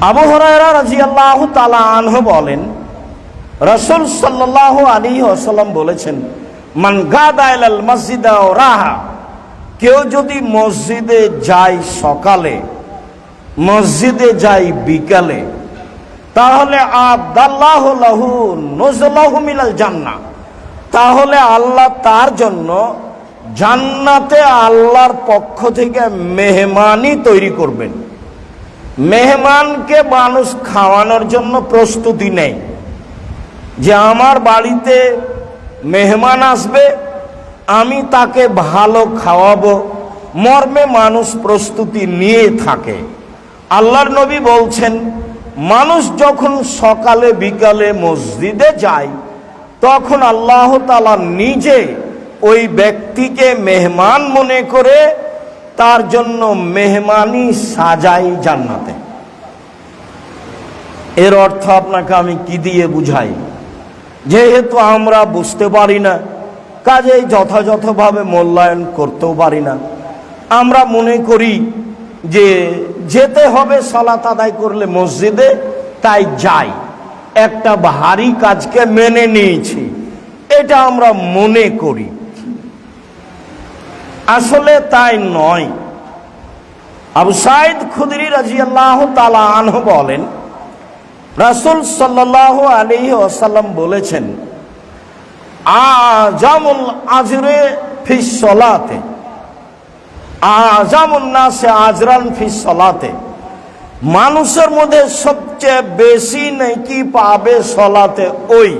আবু হরাইরা রাজিয়াল্লাহু তাআলা আনহু বলেন, রাসূল সাল্লাল্লাহু আলাইহি ওয়াসাল্লাম বলেছেন, মান গাদা ইলাল মসজিদা রাহা কেউ যদি মসজিদে যায় সকালে, মসজিদে যায় বিকালে, তাহলে আবদাল্লাহ লাহু নজলাহু মিনাল জান্নাহ। তাহলে আল্লাহ তার জন্য জান্নাতে আল্লাহর পক্ষ থেকে মেহমানি তৈরি করবেন। মেহমানকে মানুষ খাওয়ানোর জন্য প্রস্তুতি নেয়। যে আমার বাড়িতে মেহমান আসবে, আমি তাকে ভালো খাওয়াবো। মর্মে মানুষ প্রস্তুতি নিয়ে থাকে। আল্লাহর নবী বলছেন, মানুষ যখন সকালে বিকালে মসজিদে যায়, তখন আল্লাহ তালা নিজে ওই ব্যক্তিকে মেহমান মনে করে তার জন্য মেহমানি সাজাই জান্নাতে। এর অর্থ আপনাকে আমি কি দিয়ে বুঝাই? যেহেতু আমরা বুঝতে পারি না, কাজেই যথাযথভাবে মূল্যায়ন করতেও পারি না। আমরা মনে করি যে যেতে হবে, সলাত আদায় করলে মসজিদে, তাই যাই। একটা ভারী কাজকে মেনে নিয়েছি। এটা আমরা মনে করি। আসলে তাই নয়। আবু সাইদ খুদরি রাজিয়াল্লাহ তালা আনহ বলেন, রাসুল সাল্লাহ আলী ওসাল্লাম বলেছেন আজামুল আজরে ফিস সলাতে আজামুল নাসে আজরান ফিস সলাতে, মানুষের মধ্যে সবচেয়ে বেশি নাকি পাবে সলাতে ওই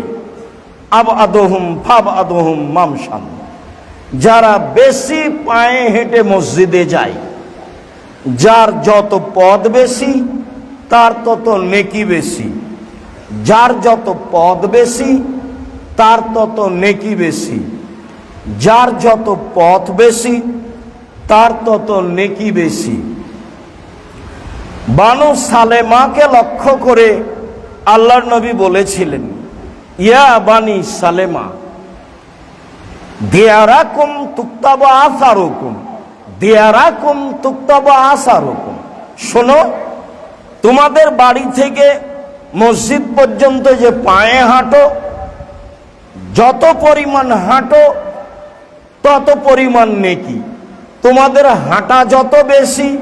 আব আদহুম ফাব আদহুম মামসান যারা বেশি পায়ে হেঁটে মসজিদে যায়, যার যত পদ বেশি, তার তত নেকি বেশি। যার যত পদ বেশি, তার তত নেকি বেশি। যার যত পথ বেশি, তার তত নেকি বেশি। বানু সালেমাকে লক্ষ্য করে আল্লাহর নবী বলেছিলেন, ইয়া বানি সালেমা দেয়ারাকুম তুক্তাব আসারুকুম, দেয়ারাকুম তুক্তাব আসারুকুম। শোনো, তোমাদের বাড়ি থেকে মসজিদ পর্যন্ত যে পায়ে হাঁটো, যত পরিমাণ হাঁটো, তত পরিমাণ নেকি। তোমাদের হাঁটা যত বেশি,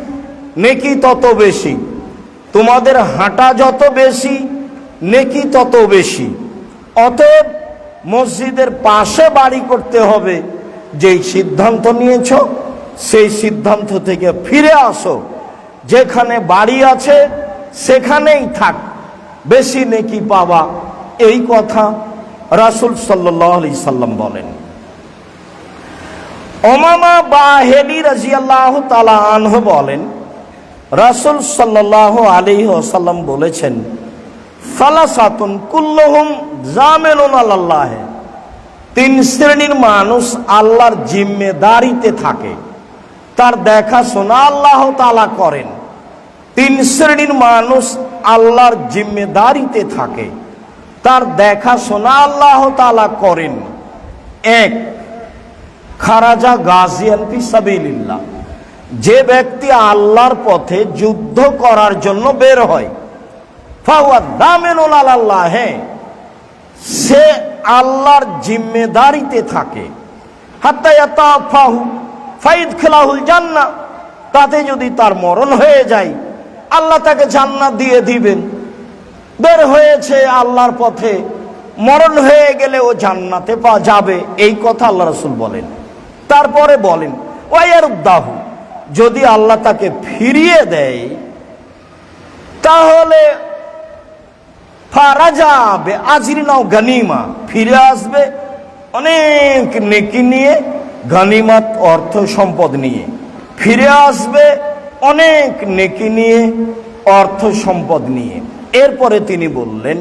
নেকি তত বেশি। তোমাদের হাঁটা যত বেশি, নেকি তত বেশি। অতএব মসজিদের পাশে বাড়ি করতে হবে। যেই সিদ্ধান্ত নিয়েছ, সেই সিদ্ধান্ত থেকে ফিরে আসো। যেখানে বাড়ি আছে, সেখানেই থাক। বেশি নেকি পাবা। এই কথা রাসুল সাল্লি সাল্লাম বলেন। ওমামা বাহেলি রাজিয়াল্লাহ তালা আনহ বলেন, রাসুল সাল্লাহ আলী সাল্লাম বলেছেন ফালাসাতুন কুল্লহুম জামেলুন আল্লাহ তিন শ্রেণির মানুষ আল্লাহর জিম্মেদারিতে থাকে। তার দেখাশোনা আল্লাহ তালা করেন। তিন শ্রেণির মানুষ আল্লাহর জিম্মেদারিতে থাকে। তার দেখাশোনা আল্লাহ তালা করেন। এক, খারাজা গাজিয়ান ফি সাবিলিল্লাহ। যে ব্যক্তি আল্লাহর পথে যুদ্ধ করার জন্য বের হয় সে আল্লাহর জিম্মেদারিতে থাকে। জান্না, তাতে যদি তার মরণ হয়ে যায়, আল্লাহ তাকে জান্নাত দিয়ে দিবেন। বের হয়েছে আল্লাহর পথে, মরণ হয়ে গেলে ও জান্নাতে পা যাবে, এই কথা আল্লাহ রসুল বলেন। তারপরে বলেন ওয়ারুদ্দাহু যদি আল্লাহ তাকে ফিরিয়ে দেয়, তাহলে ফারাজাবে আজরিনাও গানিমা। ফিরে আসবে অনেক নেকি নিয়ে, গানিমাত, অর্থ, সম্পদ নিয়ে। ফিরে আসবে অনেক নেকি নিয়ে, অর্থ, সম্পদ নিয়ে। এরপরে তিনি বললেন,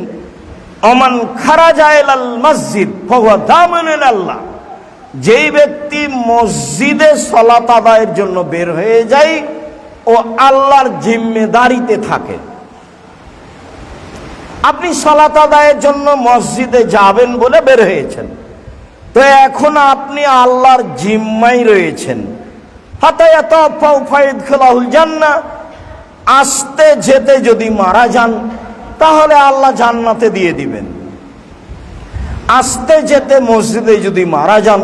অমান খারাজায়াল মসজিদ, ফহুয়া দামন আল্লাহ যেই ব্যক্তি মসজিদে সলাত আদায়ের জন্য বের হয়ে যায়, ও আল্লাহর জিম্মেদারিতে থাকে। আপনি সলাত আদায়ের জন্য মসজিদে যাবেন বলে বের হয়েছেন। তো এখন আপনি আল্লাহর জিম্মাই রয়েছেন। জান্না আসতে যেতে যদি মারা যান, তাহলে আল্লাহ জান্নাতে দিয়ে দিবেন। আসতে যেতে মসজিদে যদি মারা যান,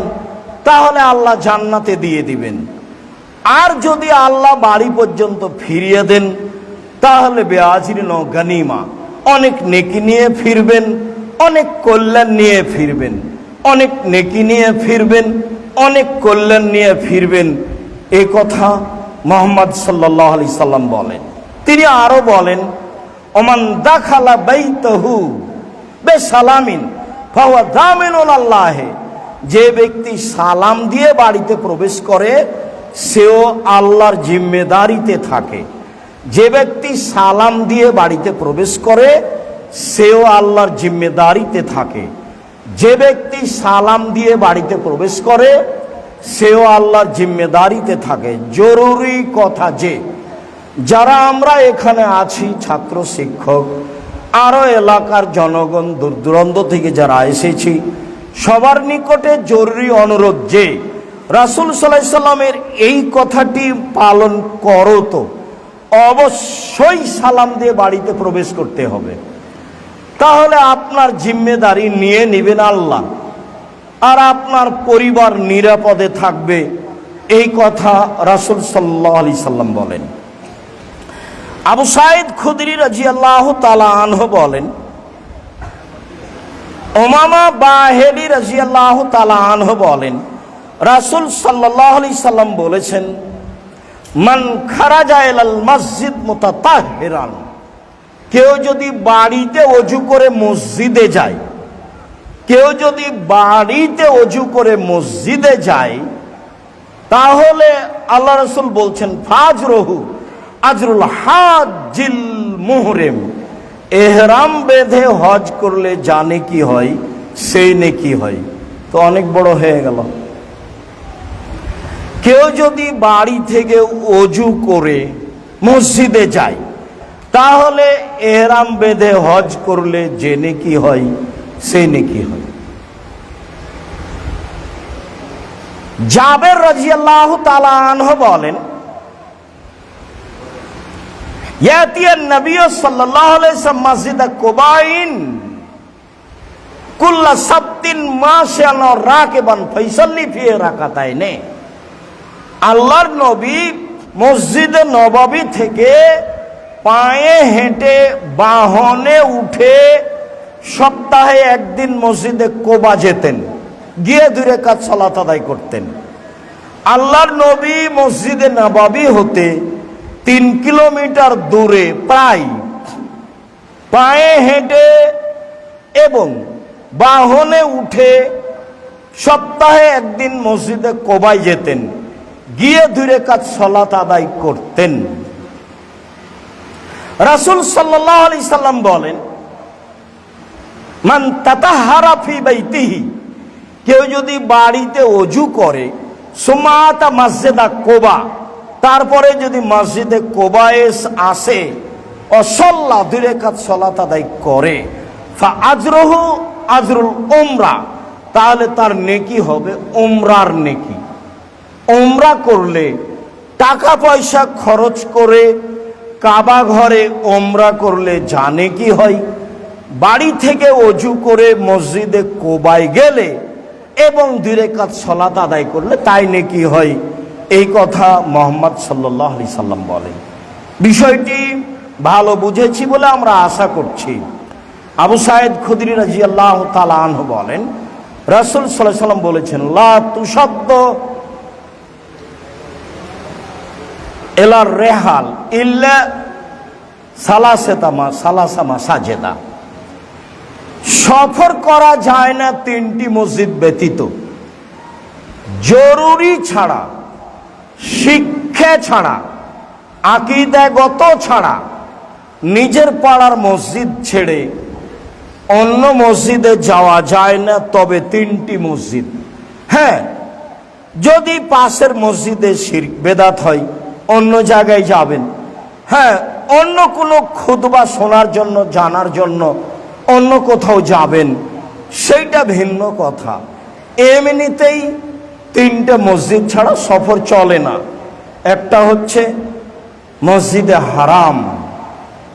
তাহলে আল্লাহ জান্নাতে দিয়ে দিবেন। আর যদি আল্লাহ বাড়ি পর্যন্ত ফিরিয়ে দেন, তাহলে বেআজির গানিমা। অনেক নেকি নিয়ে ফিরবেন, অনেক কল্যাণ নিয়ে ফিরবেন, অনেক নেকি নিয়ে ফিরবেন, অনেক কল্যাণ নিয়ে ফিরবেন। এ কথা মোহাম্মদ সাল্লাহ আলি সাল্লাম বলেন। তিনি আরও বলেন, ওমান দাখালা বাইতহু বে সালামিন যে ব্যক্তি সালাম দিয়ে বাড়িতে প্রবেশ করে, সেও আল্লাহর জিম্মেদারিতে থাকে। যে ব্যক্তি সালাম দিয়ে বাড়িতে প্রবেশ করে, সেও আল্লাহর জিম্মেদারিতে থাকে। যে ব্যক্তি সালাম দিয়ে বাড়িতে প্রবেশ করে, সেও আল্লাহর জিম্মেদারিতে থাকে। জরুরি কথা যে, যারা আমরা এখানে আছি, ছাত্র, শিক্ষক আরও এলাকার জনগণ, দূর দূরান্ত থেকে যারা এসেছি, সবার নিকটে জরুরি অনুরোধ যে, রাসুল সাল্লাহ সাল্লামের এই কথাটি পালন করো তো। অবশ্যই সালাম দিয়ে বাড়িতে প্রবেশ করতে হবে। তাহলে আপনার জিম্মেদারি নিয়ে নেবেন আল্লাহ। আর আপনার পরিবার নিরাপদে থাকবে, এই কথা রাসুল সাল্লাহ আলি সাল্লাম বলেন। আবু সাইদ খুদরি রাজি আল্লাহ আনহ বলেন ওমামা বাহেলি রাজি আল্লাহ আনহ বলেন, রাসুল সাল্লাহ আলি সাল্লাম বলেছেন মান খারাজা এলাল মসজিদ মোতাতাহেরান কেউ যদি বাড়িতে অজু করে মসজিদে যায়, কেউ যদি বাড়িতে অজু করে মসজিদে যায়, তাহলে আল্লাহ রসুল বলছেন ফাজ রহু আজরুল হাজিল মুহরেম। এহরাম বেঁধে হজ করলে জানে কি হয়, সেই নেকি হয়। তো অনেক বড় হয়ে গেল। কেউ যদি বাড়ি থেকে অজু করে মসজিদে যায়, তাহলে এহরাম বেঁধে হজ করলে যে নেকি হয় সেই নেকি হয়। জাবের রাজিয়াল্লাহ তালা আনহ বলেন মসজিদ কুবাইন কুল্লা সাবতিন মাশান রাকিবান ফাইসাল্লি ফি রাকাতাইনে। আল্লাহর নবী মসজিদে নবাবী থেকে পায়ে হেঁটে বাহনে উঠে সপ্তাহে একদিন মসজিদে কোবা যেতেন, গিয়ে দূরে কাজ সলাত আদায় করতেন। আল্লাহর নবী মসজিদে নবাবী হতে তিন কিলোমিটার দূরে প্রায় পায়ে হেঁটে এবং বাহনে উঠে সপ্তাহে একদিন মসজিদে কোবাই যেতেন। গিয়ে দূরে কাজ সলাত আদায় করতেন। রাসুল সাল্লাম বলেন, মান ফি বাইতিহি কেউ যদি বাড়িতে অজু করে সুমাতা মসজিদা কোবা, তারপরে যদি মসজিদে কোবায়েস আসে, অসল্লা দূরে কাজ সলাত আদায় করে আজরহু আজরুল ওমরা তাহলে তার নেকি হবে ওমরার নেকি। ওমরা করলে টাকা পয়সা খরচ করে কাবা ঘরে ওমরা করলে জানে কি হয়? বাড়ি থেকে অজু করে মসজিদে কোবায় গেলে এবং দূরে কাজ সলাত আদায় করলে তাই নেকি হয়? এই কথা মোহাম্মদ সাল্লাহ আলি সাল্লাম বলেন। বিষয়টি ভালো বুঝেছি বলে আমরা আশা করছি। আবু সাহেদ খুদরি রাজি আল্লাহ তালাহ বলেন, রাসুল সাল্লাহ সাল্লাম বলেছেন, লা তুষদ্দ এলার রেহাল, ইল্লা সালাসেতামা সালাসামা সাজেদা। সফর করা যায় না তিনটি মসজিদ ব্যতীত। জরুরি ছাড়া, শিক্ষা ছাড়া, আকিদাগত ছাড়া নিজের পাড়ার মসজিদ ছেড়ে অন্য মসজিদে যাওয়া যায় না, তবে তিনটি মসজিদ। হ্যাঁ যদি পাশের মসজিদে শির বেদাত হয় অন্য জায়গায় যাবেন। হ্যাঁ অন্য কোনো খুদবা শোনার জন্য, জানার জন্য অন্য কোথাও যাবেন। সেইটা ভিন্ন কথা। এমনিতেই তিনটে মসজিদ ছাড়া সফর চলে না। একটা হচ্ছে মসজিদে হারাম,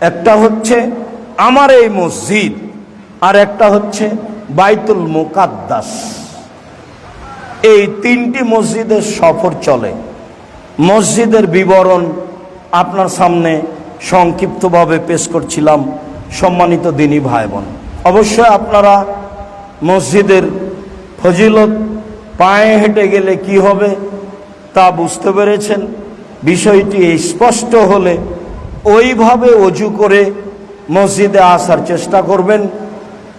একটা হচ্ছে আমার এই মসজিদ, আর একটা হচ্ছে বাইতুল মুকাদ্দাস। এই তিনটি মসজিদের সফর চলে। মসজিদের বিবরণ আপনার সামনে সংক্ষিপ্তভাবে পেশ করছিলাম সম্মানিত দিনী ভাই বোন অবশ্যই আপনারা মসজিদের ফজিলত পায়ে হেঁটে গেলে কি হবে তা বুঝতে পেরেছেন। বিষয়টি স্পষ্ট হলে ওইভাবে অজু করে মসজিদে আসার চেষ্টা করবেন।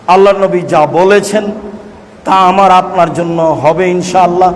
আল্লাহ নবী যা বলেছেন তা আমার আপনার জন্য হবে ইনশাআল্লাহ।